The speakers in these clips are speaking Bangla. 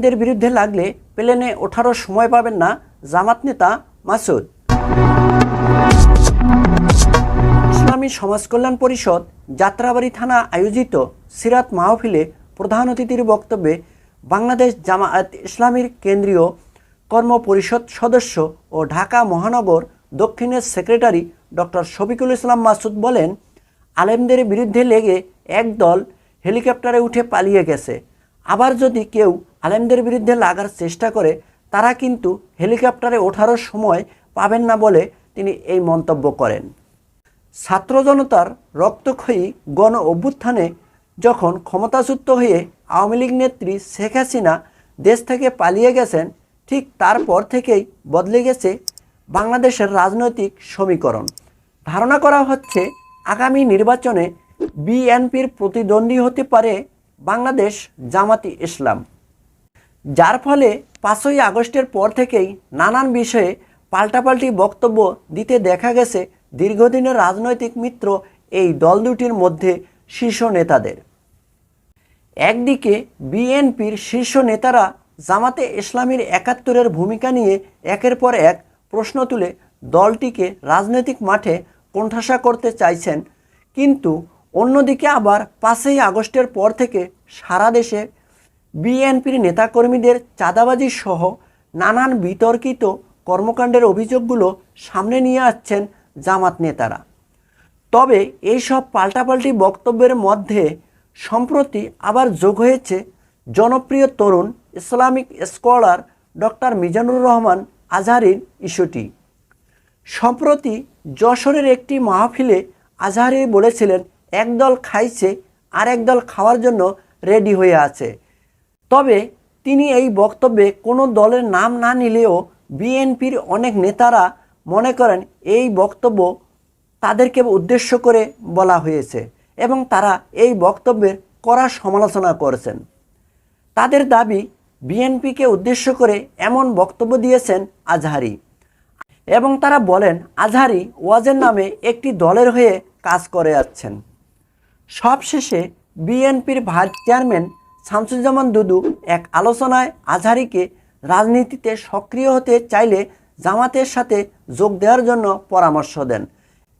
আলেমদের বিরুদ্ধে লাগলে প্লেনে ওঠারও সময় পাবেন না জামাত নেতা মাসুদ। ইসলামী সমাজ কল্যাণ পরিষদ যাত্রাবাড়ি থানা আয়োজিত সিরাত মাহফিলে প্রধান অতিথির বক্তব্যে বাংলাদেশ জামায়াত ইসলামীর কেন্দ্রীয় কর্ম পরিষদ সদস্য ও ঢাকা মহানগর দক্ষিণের সেক্রেটারি ডক্টর শফিকুল ইসলাম মাসুদ বলেন, আলেমদের বিরুদ্ধে লেগে একদল হেলিকপ্টারে উঠে পালিয়ে গেছে। আবার যদি কেউ আলেমদের বিরুদ্ধে লাগার চেষ্টা করে, তারা কিন্তু হেলিকপ্টারে ওঠারও সময় পাবেন না বলে তিনি এই মন্তব্য করেন। ছাত্র জনতার রক্তক্ষয়ী গণ অভ্যুত্থানে যখন ক্ষমতাচ্যুত হয়ে আওয়ামী লীগ নেত্রী শেখ হাসিনা দেশ থেকে পালিয়ে গেছেন, ঠিক তারপর থেকেই বদলে গেছে বাংলাদেশের রাজনৈতিক সমীকরণ। ধারণা করা হচ্ছে, আগামী নির্বাচনে বিএনপির প্রতিদ্বন্দ্বী হতে পারে বাংলাদেশ জামাতি ইসলাম যার ফলে পাঁচই আগস্টের পর থেকেই নানান বিষয়ে পাল্টাপাল্টি বক্তব্য দিতে দেখা গেছে দীর্ঘদিনের রাজনৈতিক মিত্র এই দল দুটির মধ্যে শীর্ষ নেতাদের। একদিকে বিএনপির শীর্ষ নেতারা জামাতে ইসলামীর একাত্তরের ভূমিকা নিয়ে একের পর এক প্রশ্ন তুলে দলটিকে রাজনৈতিক মাঠে কোণঠাসা করতে চাইছেন, কিন্তু অন্যদিকে আবার পাঁচই আগস্টের পর থেকে সারা দেশে বিএনপির নেতাকর্মীদের চাঁদাবাজি সহ নানান বিতর্কিত কর্মকাণ্ডের অভিযোগগুলো সামনে নিয়ে আসছেন জামাত নেতারা। তবে এই সব পাল্টাপাল্টি বক্তব্যের মধ্যে সম্প্রতি আবার যোগ হয়েছে জনপ্রিয় তরুণ Islamic scholar doctor Mizanur Rahman আজহারির ইস্যুটি। সম্প্রতি যশোরের একটি মাহফিলে আজহারি বলেছিলেন, একদল খাইছে আর একদল খাওয়ার জন্য রেডি হয়ে আছে। তবে তিনি এই বক্তব্যে কোনো দলের নাম না নিলেও বিএনপির অনেক নেতারা মনে করেন এই বক্তব্য তাদেরকে উদ্দেশ্য করে বলা হয়েছে এবং তারা এই বক্তব্যের কড়া সমালোচনা করেছেন। তাদের দাবি, বিএনপিকে উদ্দেশ্য করে এমন বক্তব্য দিয়েছেন আজহারি এবং তারা বলেন, আজহারি ওয়াজের নামে একটি দলের হয়ে কাজ করে যাচ্ছেন। সবশেষে বিএনপির ভাইস চেয়ারম্যান শামসুজ্জামান দুদু এক আলোচনায় আজহারিকে রাজনীতিতে সক্রিয় হতে চাইলে জামাতের সাথে যোগ দেওয়ার জন্য পরামর্শ দেন।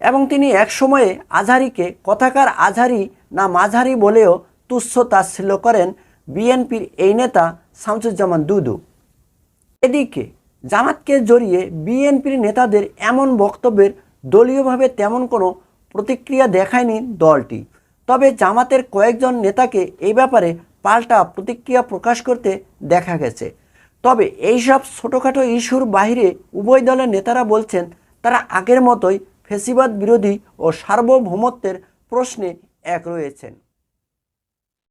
এবং তিনি এক সময়ে আজহারিকে কথাকার আজহারি না মাঝহারি বলেও তুচ্ছ তাচ্ছিল্য করেন বিএনপির এই নেতা শামসুজ্জামান দুদু। এদিকে জামাতকে জড়িয়ে বিএনপির নেতাদের এমন বক্তব্যের দলীয়ভাবে তেমন কোনো প্রতিক্রিয়া দেখায়নি দলটি। তবে জামাতের কয়েকজন নেতাকে এই ব্যাপারে পাল্টা প্রতিক্রিয়া প্রকাশ করতে দেখা গেছে। তবে এইসব ছোটোখাটো ইস্যুর বাইরে উভয় দলের নেতারা বলছেন, তারা আগের মতোই ফেসিবাদ বিরোধী ও সার্বভৌমত্বের প্রশ্নে এক রয়েছেন।